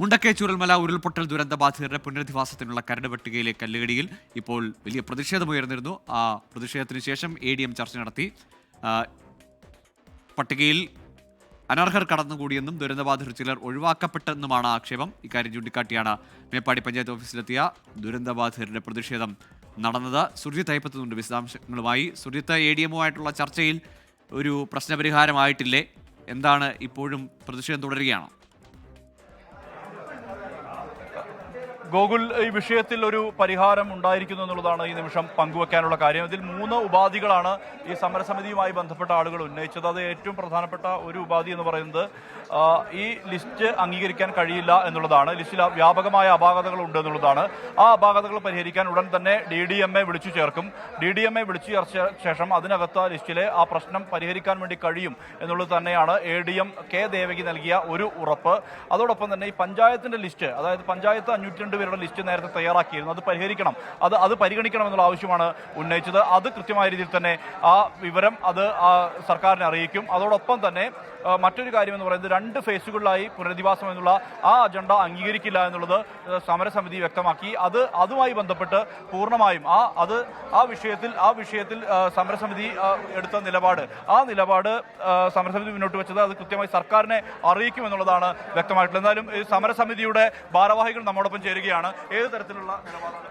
മുണ്ടക്കൈ ചുരൽമല ഉരുൾപൊട്ടൽ ദുരന്ത ബാധിതരുടെ പുനരധിവാസത്തിനുള്ള കരട് പട്ടികയിലെ കല്ലുകടിയിൽ ഇപ്പോൾ വലിയ പ്രതിഷേധമുയർന്നിരുന്നു. ആ പ്രതിഷേധത്തിന് ശേഷം എ ഡി എം ചർച്ച നടത്തി. പട്ടികയിൽ അനർഹർ കടന്നുകൂടിയെന്നും ദുരന്തബാധിതർ ചിലർ ഒഴിവാക്കപ്പെട്ടെന്നുമാണ് ആക്ഷേപം. ഇക്കാര്യം ചൂണ്ടിക്കാട്ടിയാണ് മേപ്പാടി പഞ്ചായത്ത് ഓഫീസിലെത്തിയ ദുരന്തബാധിതരുടെ പ്രതിഷേധം നടന്നത്. സുർജിത്ത് അയപ്പത്തുന്നുണ്ട് വിശദാംശങ്ങളുമായി. സുർജിത്ത് എ ഡി എമ്മുമായിട്ടുള്ള ചർച്ചയിൽ ഒരു പ്രശ്നപരിഹാരമായിട്ടില്ലേ? എന്താണ് ഇപ്പോഴും പ്രതിഷേധം തുടരുകയാണോ? ഗോകുൽ ഈ വിഷയത്തിൽ ഒരു പരിഹാരം ഉണ്ടായിരിക്കുന്നു എന്നുള്ളതാണ് ഈ നിമിഷം പങ്കുവെക്കാനുള്ള കാര്യം. ഇതിൽ മൂന്ന് ഉപാധികളാണ് ഈ സമരസമിതിയുമായി ബന്ധപ്പെട്ട ആളുകൾ ഉന്നയിച്ചത്. അത് ഏറ്റവും പ്രധാനപ്പെട്ട ഒരു ഉപാധി എന്ന് പറയുന്നത് ഈ ലിസ്റ്റ് അംഗീകരിക്കാൻ കഴിയില്ല എന്നുള്ളതാണ്. ലിസ്റ്റിൽ വ്യാപകമായ അപാകതകൾ ഉണ്ട് എന്നുള്ളതാണ്. ആ അപാകതകൾ പരിഹരിക്കാൻ ഉടൻ തന്നെ ഡി ഡി എം എ വിളിച്ചു ചേർക്കും. ഡി ഡി എം എ വിളിച്ചു ചേർച്ച ശേഷം അതിനകത്ത് ലിസ്റ്റിലെ ആ പ്രശ്നം പരിഹരിക്കാൻ വേണ്ടി കഴിയും എന്നുള്ളത് തന്നെയാണ് എ ഡി എം കെ ദേവകി നൽകിയ ഒരു ഉറപ്പ്. അതോടൊപ്പം തന്നെ ഈ പഞ്ചായത്തിന്റെ ലിസ്റ്റ് അതായത് പഞ്ചായത്ത് അഞ്ഞൂറ്റി രണ്ട് പേരുടെ ലിസ്റ്റ് നേരത്തെ തയ്യാറാക്കിയിരുന്നു. അത് പരിഹരിക്കണം. അത് അത് പരിഗണിക്കണം എന്നുള്ള ആവശ്യമാണ് ഉന്നയിച്ചത്. അത് കൃത്യമായ രീതിയിൽ തന്നെ ആ വിവരം അത് സർക്കാരിനെ അറിയിക്കും. അതോടൊപ്പം തന്നെ മറ്റൊരു കാര്യം എന്ന് പറയുന്നത് രണ്ട് ഫേസുകളിലായി പുനരധിവാസം എന്നുള്ള ആ അജണ്ട അംഗീകരിക്കില്ല എന്നുള്ളത് സമരസമിതി വ്യക്തമാക്കി. അത് അതുമായി ബന്ധപ്പെട്ട് പൂർണമായും ആ അത് ആ വിഷയത്തിൽ ആ വിഷയത്തിൽ സമരസമിതി എടുത്ത നിലപാട്. ആ നിലപാട് സമരസമിതി മുന്നോട്ട് വെച്ചത് അത് കൃത്യമായി സർക്കാരിനെ അറിയിക്കും എന്നുള്ളതാണ് വ്യക്തമായിട്ടുള്ളത്. എന്തായാലും സമരസമിതിയുടെ ഭാരവാഹികൾ നമ്മോടൊപ്പം ചേരുകയാണ്. ഏത് തരത്തിലുള്ള നിലപാടാണ്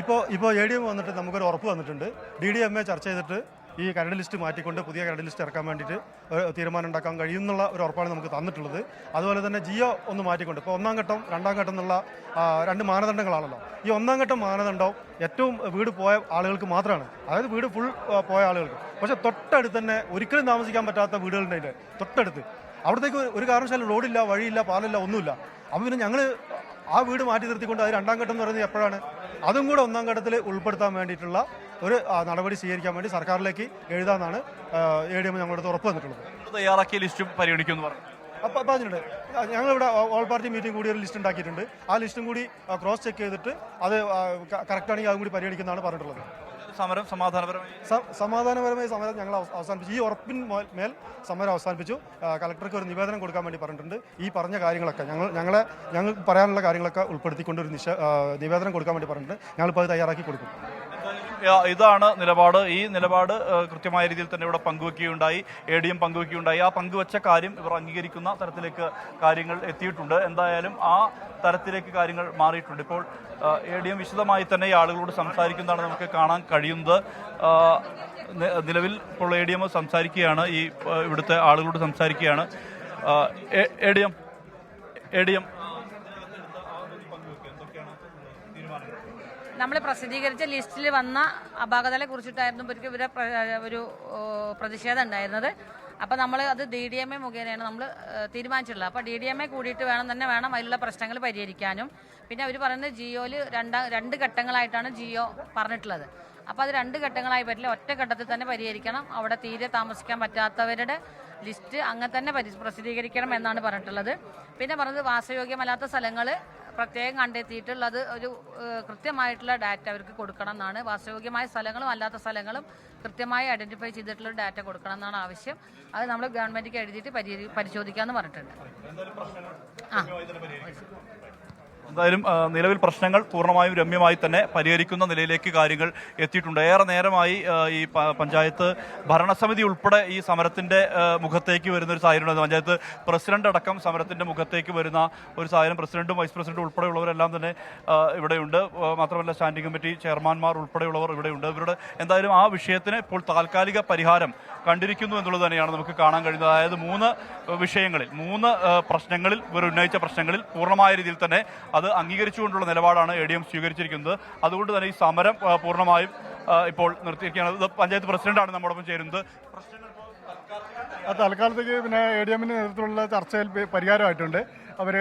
ഇപ്പോൾ ഇപ്പോൾ എ ഡി എം വന്നിട്ട് നമുക്കൊരു ഉറപ്പ് വന്നിട്ടുണ്ട്. ഡി ഡി എം എ ചർച്ച ചെയ്തിട്ട് ഈ കരട് ലിസ്റ്റ് മാറ്റിക്കൊണ്ട് പുതിയ കരട് ലിസ്റ്റ് ഇറക്കാൻ വേണ്ടിയിട്ട് തീരുമാനം ഉണ്ടാക്കാൻ കഴിയും എന്നുള്ള ഒരു ഉറപ്പാണ് നമുക്ക് തന്നിട്ടുള്ളത്. അതുപോലെ തന്നെ ജിയോ ഒന്ന് മാറ്റിക്കൊണ്ട്. ഇപ്പോൾ ഒന്നാം ഘട്ടം രണ്ടാം ഘട്ടം എന്നുള്ള രണ്ട് മാനദണ്ഡങ്ങളാണല്ലോ. ഈ ഒന്നാം ഘട്ടം മാനദണ്ഡം ഏറ്റവും വീട് പോയ ആളുകൾക്ക് മാത്രമാണ്. അതായത് വീട് ഫുൾ പോയ ആളുകൾക്ക്. പക്ഷേ തൊട്ടടുത്ത് തന്നെ ഒരിക്കലും താമസിക്കാൻ പറ്റാത്ത വീടുകളുണ്ട് തൊട്ടടുത്ത്. അവിടത്തേക്ക് ഒരു കാരണവശാലും റോഡില്ല വഴിയില്ല പാലില്ല ഒന്നുമില്ല. അപ്പോൾ പിന്നെ ഞങ്ങൾ ആ വീട് മാറ്റി നിർത്തിക്കൊണ്ട് അത് രണ്ടാം ഘട്ടം എന്ന് പറയുന്നത് എപ്പോഴാണ്? അതും കൂടെ ഒന്നാം ഘട്ടത്തിൽ ഉൾപ്പെടുത്താൻ വേണ്ടിയിട്ടുള്ള ഒരു നടപടി സ്വീകരിക്കാൻ വേണ്ടി സർക്കാരിലേക്ക് എഴുതാമെന്നാണ് എ ഡി എം ഞങ്ങളുടെ ഉറപ്പ് വന്നിട്ടുള്ളത്. തയ്യാറാക്കിയ ലിസ്റ്റും പരിഗണിക്കുമെന്ന് പറഞ്ഞു. അപ്പോൾ പറഞ്ഞിട്ടുണ്ട് ഞങ്ങളിവിടെ ഓൾ പാർട്ടി മീറ്റിംഗ് കൂടി ഒരു ലിസ്റ്റ് ഉണ്ടാക്കിയിട്ടുണ്ട്. ആ ലിസ്റ്റും കൂടി ക്രോസ് ചെക്ക് ചെയ്തിട്ട് അത് കറക്റ്റ് ആണെങ്കിൽ അതും കൂടി പരിഗണിക്കുന്നതാണ് പറഞ്ഞിട്ടുള്ളത്. സമരം സമാധാനപരമായി? സമാധാനപരമായി സമരം ഞങ്ങൾ അവസാനിപ്പിച്ചു. ഈ ഉറപ്പിൻ മേൽ സമരം അവസാനിപ്പിച്ചു. കളക്ടർക്ക് ഒരു നിവേദനം കൊടുക്കാൻ വേണ്ടി പറഞ്ഞിട്ടുണ്ട്. ഈ പറഞ്ഞ കാര്യങ്ങളൊക്കെ ഞങ്ങൾ ഞങ്ങളെ ഞങ്ങൾക്ക് പറയാനുള്ള കാര്യങ്ങളൊക്കെ ഉൾപ്പെടുത്തിക്കൊണ്ട് ഒരു നിവേദനം കൊടുക്കാൻ വേണ്ടി പറഞ്ഞിട്ടുണ്ട്. ഞങ്ങളിപ്പോൾ അത് തയ്യാറാക്കി കൊടുക്കും. ഇതാണ് നിലപാട്. ഈ നിലപാട് കൃത്യമായ രീതിയിൽ തന്നെ ഇവിടെ പങ്കുവെക്കുകയുണ്ടായി. എ ഡി എം പങ്കുവെക്കുകയുണ്ടായി. ആ പങ്കുവച്ച കാര്യം ഇവർ അംഗീകരിക്കുന്ന തരത്തിലേക്ക് കാര്യങ്ങൾ എത്തിയിട്ടുണ്ട്. എന്തായാലും ആ തരത്തിലേക്ക് കാര്യങ്ങൾ മാറിയിട്ടുണ്ട്. ഇപ്പോൾ എ ഡി എം വിശദമായി തന്നെ ഈ ആളുകളോട് സംസാരിക്കുന്നതാണ് നമുക്ക് കാണാൻ കഴിയുന്നത്. നിലവിൽ ഇപ്പോൾ എ ഡി എം സംസാരിക്കുകയാണ്. ഈ ഇവിടുത്തെ ആളുകളോട് സംസാരിക്കുകയാണ്. A D M A D M നമ്മൾ പ്രസിദ്ധീകരിച്ച ലിസ്റ്റിൽ വന്ന അപാകതകളെ കുറിച്ചിട്ടായിരുന്നു ഇവർക്ക് ഇവരെ ഒരു പ്രതിഷേധം ഉണ്ടായിരുന്നത്. അപ്പോൾ നമ്മൾ അത് ഡി ഡി എം എ മുഖേനയാണ് നമ്മൾ തീരുമാനിച്ചിട്ടുള്ളത്. അപ്പോൾ ഡി ഡി എം എ കൂടിയിട്ട് വേണം തന്നെ വേണം അതിലുള്ള പ്രശ്നങ്ങൾ പരിഹരിക്കാനും. പിന്നെ അവർ പറയുന്നത് ജിയോയിൽ രണ്ടാം രണ്ട് ഘട്ടങ്ങളായിട്ടാണ് ജിയോ പറഞ്ഞിട്ടുള്ളത്. അപ്പോൾ അത് രണ്ട് ഘട്ടങ്ങളായി പറ്റില്ല. ഒറ്റ ഘട്ടത്തിൽ തന്നെ പരിഹരിക്കണം. അവിടെ തീരെ താമസിക്കാൻ പറ്റാത്തവരുടെ ലിസ്റ്റ് അങ്ങനെ തന്നെ പ്രസിദ്ധീകരിക്കണം എന്നാണ് പറഞ്ഞിട്ടുള്ളത്. പിന്നെ പറഞ്ഞത് വാസയോഗ്യമല്ലാത്ത സ്ഥലങ്ങൾ പ്രത്യേകം കണ്ടെത്തിയിട്ടുള്ളത് ഒരു കൃത്യമായിട്ടുള്ള ഡാറ്റ അവർക്ക് കൊടുക്കണം എന്നാണ്. വാസയോഗ്യമായ സ്ഥലങ്ങളും അല്ലാത്ത സ്ഥലങ്ങളും കൃത്യമായി ഐഡന്റിഫൈ ചെയ്തിട്ടുള്ള ഡാറ്റ കൊടുക്കണം എന്നാണ് ആവശ്യം. അത് നമ്മൾ ഗവൺമെന്റിക്ക് എഴുതിയിട്ട് പരിശോധിക്കാമെന്ന് പറഞ്ഞിട്ടുണ്ട്. ആ. എന്തായാലും നിലവിൽ പ്രശ്നങ്ങൾ പൂർണമായും രമ്യമായി തന്നെ പരിഹരിക്കുന്ന നിലയിലേക്ക് കാര്യങ്ങൾ എത്തിയിട്ടുണ്ട്. ഏറെ നേരമായി ഈ പഞ്ചായത്ത് ഭരണസമിതി ഉൾപ്പെടെ ഈ സമരത്തിന്റെ മുഖത്തേക്ക് വരുന്ന ഒരു സാഹചര്യം പഞ്ചായത്ത് പ്രസിഡന്റ് അടക്കം സമരത്തിന്റെ മുഖത്തേക്ക് വരുന്ന ഒരു സാഹചര്യം പ്രസിഡന്റും വൈസ് പ്രസിഡന്റും ഉൾപ്പെടെയുള്ളവരെല്ലാം തന്നെ ഇവിടെയുണ്ട്. മാത്രമല്ല സ്റ്റാൻഡിംഗ് കമ്മിറ്റി ചെയർമാൻമാർ ഉൾപ്പെടെയുള്ളവർ ഇവിടെയുണ്ട്. ഇവരുടെ എന്തായാലും ആ വിഷയത്തിന് ഇപ്പോൾ താൽക്കാലിക പരിഹാരം കണ്ടിരിക്കുന്നു എന്നുള്ളത് തന്നെയാണ് നമുക്ക് കാണാൻ കഴിയുന്നത്. അതായത് മൂന്ന് വിഷയങ്ങളിൽ മൂന്ന് പ്രശ്നങ്ങളിൽ ഇവർ ഉന്നയിച്ച പ്രശ്നങ്ങളിൽ പൂർണമായ രീതിയിൽ തന്നെ അത് അംഗീകരിച്ചുകൊണ്ടുള്ള നിലപാടാണ് എ ഡി എം സ്വീകരിച്ചിരിക്കുന്നത്. അതുകൊണ്ട് തന്നെ ഈ സമരം പൂർണമായും ഇപ്പോൾ നിർത്തിയിരിക്കുകയാണ്. പഞ്ചായത്ത് പ്രസിഡന്റാണ് നമ്മോടൊപ്പം ചേരുന്നത്. തൽക്കാലത്തേക്ക് പിന്നെ എ ഡി എമ്മിന്റെ നേതൃത്വത്തിലുള്ള ചർച്ചയിൽ പരിഹാരമായിട്ടുണ്ട്. അവർ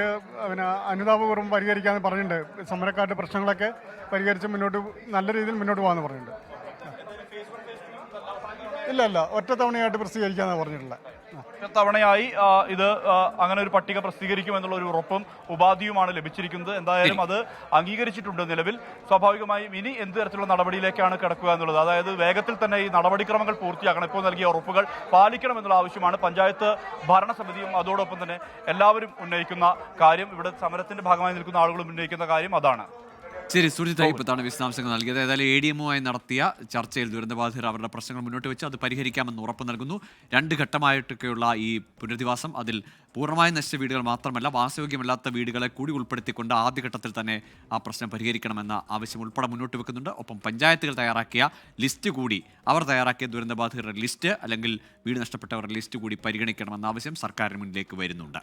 പിന്നെ അനുതാപപൂർവം പരിഹരിക്കാമെന്ന് പറഞ്ഞിട്ടുണ്ട്. സമരക്കാരുടെ പ്രശ്നങ്ങളൊക്കെ പരിഹരിച്ച് മുന്നോട്ട് നല്ല രീതിയിൽ മുന്നോട്ട് പോകാമെന്ന് പറഞ്ഞിട്ടുണ്ട്. ഇല്ല ഇല്ല ഒറ്റ തവണയായിട്ട് പ്രസിദ്ധീകരിക്കാന്നാണ് പറഞ്ഞിട്ടുള്ളത്. തവണയായി ഇത് അങ്ങനെ ഒരു പട്ടിക പ്രസിദ്ധീകരിക്കും എന്നുള്ള ഒരു ഉറപ്പും ഉപാധിയുമാണ് ലഭിച്ചിരിക്കുന്നത്. എന്തായാലും അത് അംഗീകരിച്ചിട്ടുണ്ട് നിലവിൽ. സ്വാഭാവികമായും ഇനി എന്ത് തരത്തിലുള്ള നടപടിയിലേക്കാണ് കിടക്കുക എന്നുള്ളത്? അതായത് വേഗത്തിൽ തന്നെ ഈ നടപടിക്രമങ്ങൾ പൂർത്തിയാക്കണം. ഇപ്പോൾ നൽകിയ ഉറപ്പുകൾ പാലിക്കണം എന്നുള്ള ആവശ്യമാണ്. പഞ്ചായത്ത് ഭരണസമിതിയും അതോടൊപ്പം തന്നെ എല്ലാവരും ഉന്നയിക്കുന്ന കാര്യം ഇവിടെ സമരത്തിന്റെ ഭാഗമായി നിൽക്കുന്ന ആളുകളും ഉന്നയിക്കുന്ന കാര്യം അതാണ്. ശരി സുജിത് ഇപ്പത്താണ് വിശദാംശങ്ങൾ നൽകിയത്. ഏതായാലും എ ഡി എമ്മുമായി നടത്തിയ ചർച്ചയിൽ ദുരന്തബാധിതർ അവരുടെ പ്രശ്നങ്ങൾ മുന്നോട്ട് വെച്ച് അത് പരിഹരിക്കാമെന്ന് ഉറപ്പ് നൽകുന്നു. രണ്ട് ഘട്ടമായിട്ടൊക്കെയുള്ള ഈ പുനരധിവാസം അതിൽ പൂർണമായും നശിച്ച വീടുകൾ മാത്രമല്ല വാസയോഗ്യമല്ലാത്ത വീടുകളെ കൂടി ഉൾപ്പെടുത്തിക്കൊണ്ട് ആദ്യഘട്ടത്തിൽ തന്നെ ആ പ്രശ്നം പരിഹരിക്കണമെന്ന ആവശ്യം ഉൾപ്പെടെ മുന്നോട്ട് വെക്കുന്നുണ്ട്. ഒപ്പം പഞ്ചായത്തുകൾ തയ്യാറാക്കിയ ലിസ്റ്റ് കൂടി അവർ തയ്യാറാക്കിയ ദുരന്തബാധിതരുടെ ലിസ്റ്റ് അല്ലെങ്കിൽ വീട് നഷ്ടപ്പെട്ടവരുടെ ലിസ്റ്റ് കൂടി പരിഗണിക്കണമെന്ന ആവശ്യം സർക്കാരിന് മുന്നിലേക്ക് വരുന്നുണ്ട്.